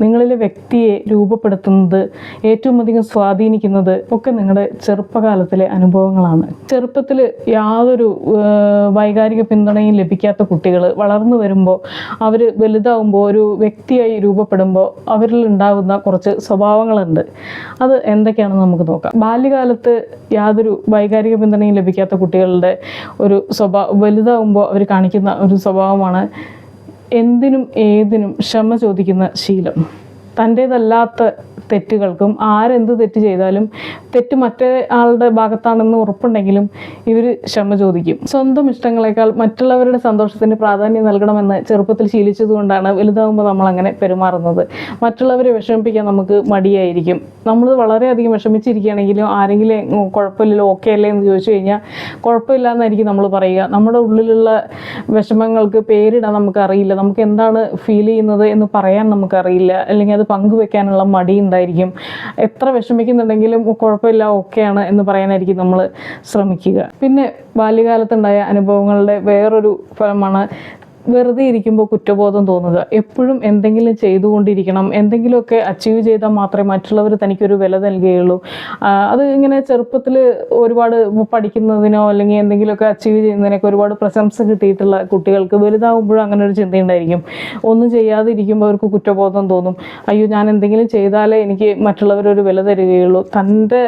നിങ്ങളിലെ വ്യക്തിയെ രൂപപ്പെടുത്തുന്നത് ഏറ്റവും അധികം സ്വാധീനിക്കുന്നത് ഒക്കെ നിങ്ങളുടെ ചെറുപ്പകാലത്തിലെ അനുഭവങ്ങളാണ്. ചെറുപ്പത്തിൽ യാതൊരു വൈകാരിക പിന്തുണയും ലഭിക്കാത്ത കുട്ടികൾ വളർന്നു വരുമ്പോൾ അവർ വലുതാവുമ്പോൾ ഒരു വ്യക്തിയായി രൂപപ്പെടുമ്പോൾ അവരിൽ ഉണ്ടാകുന്ന കുറച്ച് സ്വഭാവങ്ങളുണ്ട്. അത് എന്തൊക്കെയാണെന്ന് നമുക്ക് നോക്കാം. ബാല്യകാലത്ത് യാതൊരു വൈകാരിക പിന്തുണയും ലഭിക്കാത്ത കുട്ടികളുടെ ഒരു സ്വഭാവം വലുതാവുമ്പോൾ അവർ കാണിക്കുന്ന ഒരു സ്വഭാവമാണ് എന്തിനും ഏതിനും ക്ഷമ ചോദിക്കുന്ന ശീലം. തന്റേതല്ലാത്ത തെറ്റുകൾക്കും ആരെന്ത് തെറ്റ് ചെയ്താലും തെറ്റ് മറ്റേ ആളുടെ ഭാഗത്താണെന്ന് ഉറപ്പുണ്ടെങ്കിലും ഇവർ ക്ഷമ ചോദിക്കും. സ്വന്തം ഇഷ്ടങ്ങളെക്കാൾ മറ്റുള്ളവരുടെ സന്തോഷത്തിന് പ്രാധാന്യം നൽകണമെന്ന് ചെറുപ്പത്തിൽ ശീലിച്ചതുകൊണ്ടാണ് വലുതാകുമ്പോൾ നമ്മൾ അങ്ങനെ പെരുമാറുന്നത്. മറ്റുള്ളവരെ വിഷമിപ്പിക്കാൻ നമുക്ക് മടിയായിരിക്കും. നമ്മൾ വളരെയധികം വിഷമിച്ചിരിക്കുകയാണെങ്കിലും ആരെങ്കിലും കുഴപ്പമില്ലല്ലോ ഓക്കെ അല്ലേ എന്ന് ചോദിച്ചു കഴിഞ്ഞാൽ കുഴപ്പമില്ല എന്നായിരിക്കും നമ്മൾ പറയുക. നമ്മുടെ ഉള്ളിലുള്ള വിഷമങ്ങൾക്ക് പേരിടാൻ നമുക്കറിയില്ല. നമുക്ക് എന്താണ് ഫീൽ ചെയ്യുന്നത് എന്ന് പറയാൻ നമുക്കറിയില്ല. അല്ലെങ്കിൽ അത് പങ്കുവെക്കാനുള്ള മടി ഉണ്ടായിരിക്കും. എത്ര വിഷമിക്കുന്നുണ്ടെങ്കിലും കുഴപ്പമില്ല ഓക്കെയാണ് എന്ന് പറയാനായിരിക്കും നമ്മൾ ശ്രമിക്കുക. പിന്നെ ബാല്യകാലത്തുണ്ടായ അനുഭവങ്ങളുടെ വേറൊരു ഫലമാണ് വെറുതെ ഇരിക്കുമ്പോൾ കുറ്റബോധം തോന്നുക. എപ്പോഴും എന്തെങ്കിലും ചെയ്തുകൊണ്ടിരിക്കണം. എന്തെങ്കിലുമൊക്കെ അച്ചീവ് ചെയ്താൽ മാത്രമേ മറ്റുള്ളവർ തനിക്കൊരു വില നൽകുകയുള്ളൂ. അത് ഇങ്ങനെ ചെറുപ്പത്തിൽ ഒരുപാട് പഠിക്കുന്നതിനോ അല്ലെങ്കിൽ എന്തെങ്കിലുമൊക്കെ അച്ചീവ് ചെയ്യുന്നതിനൊക്കെ ഒരുപാട് പ്രശംസ കിട്ടിയിട്ടുള്ള കുട്ടികൾക്ക് വലുതാകുമ്പോഴും അങ്ങനെ ഒരു ചിന്തയുണ്ടായിരിക്കും ഒന്നും ചെയ്യാതെ ഇരിക്കുമ്പോൾ അവർക്ക് കുറ്റബോധം തോന്നും. അയ്യോ ഞാൻ എന്തെങ്കിലും ചെയ്താലേ എനിക്ക് മറ്റുള്ളവരൊരു വില തരികയുള്ളൂ. തന്റെ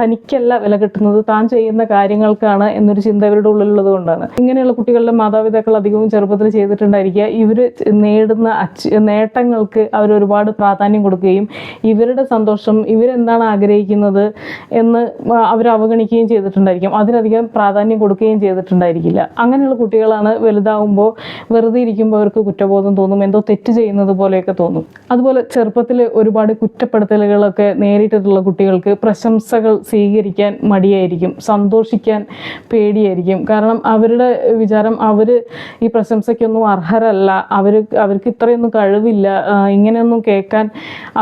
തനിക്കല്ല വില കിട്ടുന്നത്. താൻ ചെയ്യുന്ന കാര്യങ്ങൾക്കാണ് എന്നൊരു ചിന്ത അവരുടെ ഉള്ളിലുള്ളത് കൊണ്ടാണ്. ഇങ്ങനെയുള്ള കുട്ടികളുടെ മാതാപിതാക്കൾ അധികവും ചെറുപ്പത്തിൽ ചെയ്തിട്ടുണ്ടായിരിക്കുക. ഇവർ നേടുന്ന അച്ച് നേട്ടങ്ങൾക്ക് അവർ ഒരുപാട് പ്രാധാന്യം കൊടുക്കുകയും ഇവരുടെ സന്തോഷം ഇവരെന്താണ് ആഗ്രഹിക്കുന്നത് എന്ന് അവർ അവഗണിക്കുകയും ചെയ്തിട്ടുണ്ടായിരിക്കും. അതിനധികം പ്രാധാന്യം കൊടുക്കുകയും ചെയ്തിട്ടുണ്ടായിരിക്കില്ല. അങ്ങനെയുള്ള കുട്ടികളാണ് വലുതാവുമ്പോൾ വെറുതെ ഇരിക്കുമ്പോൾ അവർക്ക് കുറ്റബോധം തോന്നും എന്തോ തെറ്റ് ചെയ്യുന്നത് പോലെയൊക്കെ തോന്നും. അതുപോലെ ചെറുപ്പത്തിൽ ഒരുപാട് കുറ്റപ്പെടുത്തലുകളൊക്കെ നേരിട്ടിട്ടുള്ള കുട്ടികൾക്ക് പ്രശംസകൾ സ്വീകരിക്കാൻ മടിയായിരിക്കും സന്തോഷിക്കാൻ പേടിയായിരിക്കും. കാരണം അവരുടെ വിചാരം അവർ ഈ പ്രശംസയ്ക്കൊന്നും അർഹരല്ല. അവർ അവർക്ക് ഇത്രയൊന്നും കഴിവില്ല. ഇങ്ങനെയൊന്നും കേൾക്കാൻ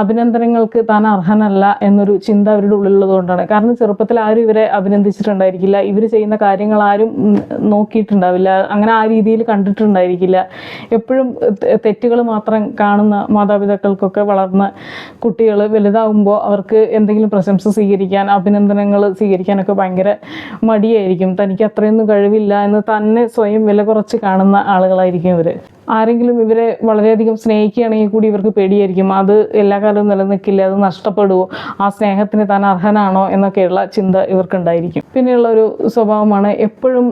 അഭിനന്ദനങ്ങൾക്ക് താൻ അർഹനല്ല എന്നൊരു ചിന്ത അവരുടെ ഉള്ളിലുള്ളത് കൊണ്ടാണ് കാരണം ചെറുപ്പത്തിൽ ആരും ഇവരെ അഭിനന്ദിച്ചിട്ടുണ്ടായിരിക്കില്ല. ഇവർ ചെയ്യുന്ന കാര്യങ്ങൾ ആരും നോക്കിയിട്ടുണ്ടാവില്ല. അങ്ങനെ ആ രീതിയിൽ കണ്ടിട്ടുണ്ടായിരിക്കില്ല. എപ്പോഴും തെറ്റുകൾ മാത്രം കാണുന്ന മാതാപിതാക്കൾക്കൊക്കെ വളർന്ന കുട്ടികൾ വലുതാവുമ്പോൾ അവർക്ക് എന്തെങ്കിലും പ്രശംസ സ്വീകരിക്കാൻ അഭിനന്ദനങ്ങൾ സ്വീകരിക്കാനൊക്കെ ഭയങ്കര മടിയായിരിക്കും. തനിക്ക് അത്രയൊന്നും കഴിവില്ല എന്ന് തന്നെ സ്വയം വില കുറച്ച് കാണുന്ന ആളുകളായിരിക്കും ഇവർ ആരെങ്കിലും ഇവരെ വളരെയധികം സ്നേഹിക്കുകയാണെങ്കിൽ കൂടി ഇവർക്ക് പേടിയായിരിക്കും. അത് എല്ലാ കാലവും നിലനിൽക്കില്ല അത് നഷ്ടപ്പെടുമോ ആ സ്നേഹത്തിന് താൻ അർഹനാണോ എന്നൊക്കെയുള്ള ചിന്ത ഇവർക്കുണ്ടായിരിക്കും. പിന്നെയുള്ള ഒരു സ്വഭാവമാണ് എപ്പോഴും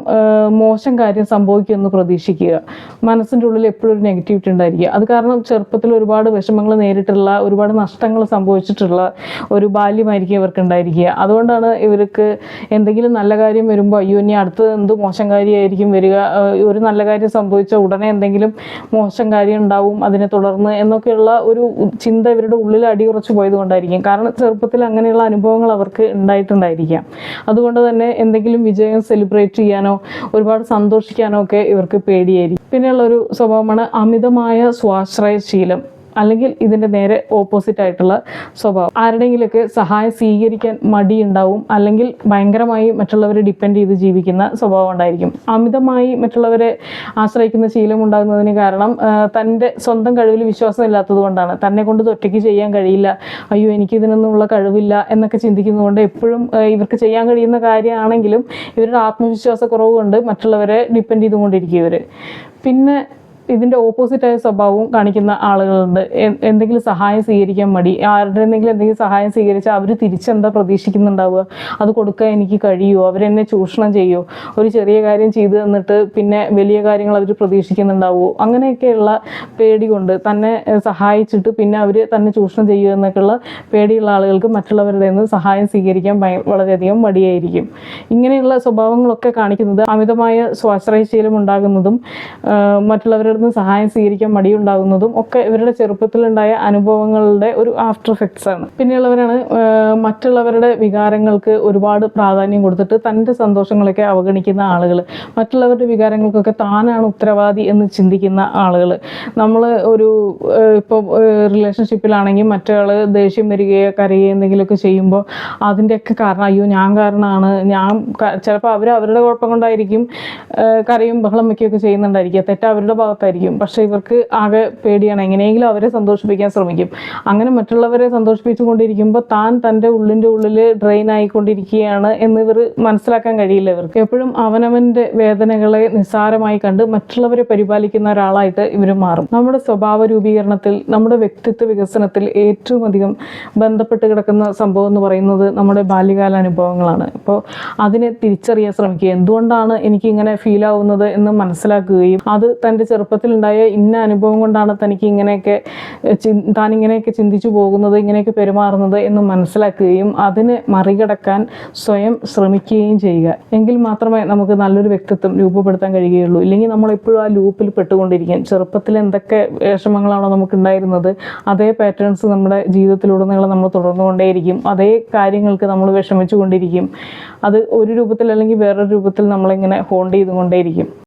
മോശം കാര്യം സംഭവിക്കുമെന്ന് പ്രതീക്ഷിക്കുക. മനസ്സിന്റെ ഉള്ളിൽ എപ്പോഴും ഒരു നെഗറ്റിവിറ്റി ഉണ്ടായിരിക്കുക. അത് കാരണം ചെറുപ്പത്തിൽ ഒരുപാട് വിഷമങ്ങൾ നേരിട്ടുള്ള ഒരുപാട് നഷ്ടങ്ങൾ സംഭവിച്ചിട്ടുള്ള ഒരു ബാല്യമായിരിക്കും ഇവർക്ക് ഉണ്ടായിരിക്കുക അതുകൊണ്ടാണ് ഇവർക്ക് എന്തെങ്കിലും നല്ല കാര്യം വരുമ്പോൾ അയ്യോ ഇനി അടുത്തത് എന്ത് മോശം കാര്യമായിരിക്കും വരിക? ഒരു നല്ല കാര്യം സംഭവിച്ച ഉടനെ എന്തെങ്കിലും മോശം കാര്യം ഉണ്ടാവും അതിനെ തുടർന്ന് എന്നൊക്കെയുള്ള ഒരു ചിന്ത ഇവരുടെ ഉള്ളിൽ അടിയുറച്ചു പോയത് കൊണ്ടായിരിക്കും. കാരണം ചെറുപ്പത്തിൽ അങ്ങനെയുള്ള അനുഭവങ്ങൾ അവർക്ക് ഉണ്ടായിട്ടുണ്ടായിരിക്കാം. അതുകൊണ്ട് തന്നെ എന്തെങ്കിലും വിജയം സെലിബ്രേറ്റ് ചെയ്യാനോ ഒരുപാട് സന്തോഷിക്കാനോ ഒക്കെ ഇവർക്ക് പേടിയായിരിക്കും. പിന്നെയുള്ള ഒരു സ്വഭാവമാണ് അമിതമായ സ്വാശ്രയശീലം. അല്ലെങ്കിൽ ഇതിന്റെ നേരെ ഓപ്പോസിറ്റ് ആയിട്ടുള്ള സ്വഭാവം. ആരുടെങ്കിലൊക്കെ സഹായം സ്വീകരിക്കാൻ മടിയുണ്ടാവും അല്ലെങ്കിൽ ഭയങ്കരമായി മറ്റുള്ളവരെ ഡിപ്പെൻഡ് ചെയ്ത് ജീവിക്കുന്ന സ്വഭാവം ഉണ്ടായിരിക്കും. അമിതമായി മറ്റുള്ളവരെ ആശ്രയിക്കുന്ന ശീലം ഉണ്ടാകുന്നതിന് കാരണം തന്റെ സ്വന്തം കഴിവിൽ വിശ്വാസം ഇല്ലാത്തത് കൊണ്ടാണ്. തന്നെ കൊണ്ട് ഒറ്റയ്ക്ക് ചെയ്യാൻ കഴിയില്ല. അയ്യോ എനിക്ക് ഇതിനൊന്നുമുള്ള കഴിവില്ല എന്നൊക്കെ ചിന്തിക്കുന്നതുകൊണ്ട് എപ്പോഴും ഇവർക്ക് ചെയ്യാൻ കഴിയുന്ന കാര്യമാണെങ്കിലും ഇവരുടെ ആത്മവിശ്വാസക്കുറവ് കൊണ്ട് മറ്റുള്ളവരെ ഡിപ്പെൻഡ് ചെയ്തുകൊണ്ടിരിക്കും ഇവർ പിന്നെ ഇതിന്റെ ഓപ്പോസിറ്റായ സ്വഭാവവും കാണിക്കുന്ന ആളുകളുണ്ട്. എന്തെങ്കിലും സഹായം സ്വീകരിക്കാൻ മടി ആരുടെ എന്തെങ്കിലും എന്തെങ്കിലും സഹായം സ്വീകരിച്ചാൽ അവർ തിരിച്ചെന്താ പ്രതീക്ഷിക്കുന്നുണ്ടാവുക? അത് കൊടുക്കാൻ എനിക്ക് കഴിയുമോ അവരെന്നെ ചൂഷണം ചെയ്യുമോ ഒരു ചെറിയ കാര്യം ചെയ്തു തന്നിട്ട് പിന്നെ വലിയ കാര്യങ്ങൾ അവർ പ്രതീക്ഷിക്കുന്നുണ്ടാവുമോ അങ്ങനെയൊക്കെയുള്ള പേടി കൊണ്ട് തന്നെ സഹായിച്ചിട്ട് പിന്നെ അവർ തന്നെ ചൂഷണം ചെയ്യുമോ എന്നൊക്കെയുള്ള പേടിയുള്ള ആളുകൾക്ക് മറ്റുള്ളവരുടെ നിന്ന് സഹായം സ്വീകരിക്കാൻ വളരെയധികം മടിയായിരിക്കും. ഇങ്ങനെയുള്ള സ്വഭാവങ്ങളൊക്കെ കാണിക്കുന്നത് അമിതമായ സ്വാശ്രയശീലം ഉണ്ടാകുന്നതും മറ്റുള്ളവരുടെ നിന്ന് സഹായം സ്വീകരിക്കാൻ മടിയുണ്ടാകുന്നതും ഒക്കെ ഇവരുടെ ചെറുപ്പത്തിലുണ്ടായ അനുഭവങ്ങളുടെ ഒരു ആഫ്റ്റർ എഫക്ട്സ് ആണ്. പിന്നെയുള്ളവരാണ് മറ്റുള്ളവരുടെ വികാരങ്ങൾക്ക് ഒരുപാട് പ്രാധാന്യം കൊടുത്തിട്ട് തന്റെ സന്തോഷങ്ങളൊക്കെ അവഗണിക്കുന്ന ആളുകൾ മറ്റുള്ളവരുടെ വികാരങ്ങൾക്കൊക്കെ താനാണ് ഉത്തരവാദി എന്ന് ചിന്തിക്കുന്ന ആളുകൾ നമ്മൾ ഒരു ഇപ്പോൾ റിലേഷൻഷിപ്പിലാണെങ്കിൽ മറ്റൊരാൾ ദേഷ്യം വരികയോ കരയുകയോ എന്തെങ്കിലുമൊക്കെ ചെയ്യുമ്പോൾ അതിന്റെയൊക്കെ കാരണം അയ്യോ ഞാൻ കാരണമാണ്. ഞാൻ ചിലപ്പോൾ അവർ അവരുടെ കുഴപ്പം കൊണ്ടായിരിക്കും കരയും ബഹളം വയ്ക്കുകയൊക്കെ ചെയ്യുന്നുണ്ടായിരിക്കുക തെറ്റ അവരുടെ ഭാഗത്തായിരിക്കും. സന്തോഷമായിരിക്കും പക്ഷേ ഇവർക്ക് ആകെ പേടിയാണ്. എങ്ങനെയെങ്കിലും അവരെ സന്തോഷിപ്പിക്കാൻ ശ്രമിക്കും. അങ്ങനെ മറ്റുള്ളവരെ സന്തോഷിപ്പിച്ചുകൊണ്ടിരിക്കുമ്പോൾ താൻ തന്റെ ഉള്ളിന്റെ ഉള്ളിൽ ഡ്രെയിൻ ആയിക്കൊണ്ടിരിക്കുകയാണ് എന്ന് ഇവർ മനസ്സിലാക്കാൻ കഴിയില്ല ഇവർക്ക്. എപ്പോഴും അവനവന്റെ വേദനകളെ നിസ്സാരമായി കണ്ട് മറ്റുള്ളവരെ പരിപാലിക്കുന്ന ഒരാളായിട്ട് ഇവർ മാറും. നമ്മുടെ സ്വഭാവ രൂപീകരണത്തിൽ നമ്മുടെ വ്യക്തിത്വ വികസനത്തിൽ ഏറ്റവും അധികം ബന്ധപ്പെട്ട് കിടക്കുന്ന സംഭവം എന്ന് പറയുന്നത് നമ്മുടെ ബാല്യകാല അനുഭവങ്ങളാണ് അപ്പോൾ അതിനെ തിരിച്ചറിയാൻ ശ്രമിക്കുക. എന്തുകൊണ്ടാണ് എനിക്ക് ഇങ്ങനെ ഫീൽ ആവുന്നത് എന്ന് മനസ്സിലാക്കുകയും അത് തന്റെ ചെറുപ്പത്തിലുണ്ടായ ഇന്ന അനുഭവം കൊണ്ടാണ് തനിക്ക് ഇങ്ങനെയൊക്കെ താൻ ഇങ്ങനെയൊക്കെ ചിന്തിച്ചു പോകുന്നത് ഇങ്ങനെയൊക്കെ പെരുമാറുന്നത് എന്ന് മനസ്സിലാക്കുകയും അതിനെ മറികടക്കാൻ സ്വയം ശ്രമിക്കുകയും ചെയ്യുക. എങ്കിൽ മാത്രമേ നമുക്ക് നല്ലൊരു വ്യക്തിത്വം രൂപപ്പെടുത്താൻ കഴിയുകയുള്ളൂ. ഇല്ലെങ്കിൽ നമ്മൾ എപ്പോഴും ആ ലൂപ്പിൽ പെട്ടുകൊണ്ടിരിക്കും. ചെറുപ്പത്തിൽ എന്തൊക്കെ വിഷമങ്ങളാണോ നമുക്ക് ഉണ്ടായിരുന്നത് അതേ പാറ്റേൺസ് നമ്മുടെ ജീവിതത്തിലുടനീളം നമ്മൾ തുടർന്നുകൊണ്ടേയിരിക്കും. അതേ കാര്യങ്ങൾക്ക് നമ്മൾ വിഷമിച്ചു കൊണ്ടിരിക്കും അത് ഒരു രൂപത്തിൽ അല്ലെങ്കിൽ വേറൊരു രൂപത്തിൽ നമ്മളിങ്ങനെ ഹോണ്ട് ചെയ്തുകൊണ്ടേയിരിക്കും.